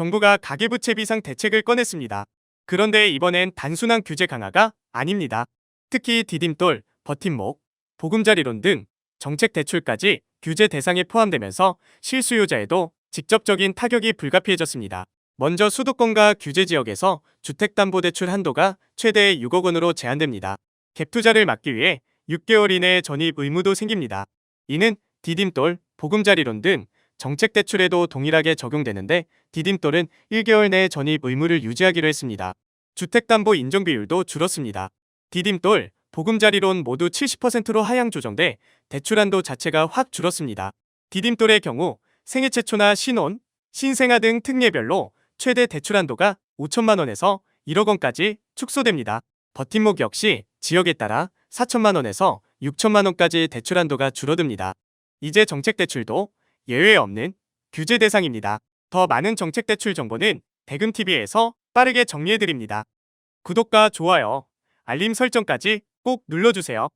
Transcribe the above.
정부가 가계부채 비상 대책을 꺼냈습니다. 그런데 이번엔 단순한 규제 강화가 아닙니다. 특히 디딤돌, 버팀목, 보금자리론 등 정책 대출까지 규제 대상에 포함되면서 실수요자에도 직접적인 타격이 불가피해졌습니다. 먼저 수도권과 규제 지역에서 주택담보대출 한도가 최대 6억 원으로 제한됩니다. 갭 투자를 막기 위해 6개월 이내 전입 의무도 생깁니다. 이는 디딤돌, 보금자리론 등 정책 대출에도 동일하게 적용되는데 디딤돌은 1개월 내에 전입 의무를 유지하기로 했습니다. 주택담보 인정 비율도 줄었습니다. 디딤돌, 보금자리론 모두 70%로 하향 조정돼 대출 한도 자체가 확 줄었습니다. 디딤돌의 경우 생애 최초나 신혼, 신생아 등 특례별로 최대 대출 한도가 5천만 원에서 1억 원까지 축소됩니다. 버팀목 역시 지역에 따라 4천만 원에서 6천만 원까지 대출 한도가 줄어듭니다. 이제 정책 대출도 예외 없는 규제 대상입니다. 더 많은 정책 대출 정보는 대금TV에서 빠르게 정리해드립니다. 구독과 좋아요, 알림 설정까지 꼭 눌러주세요.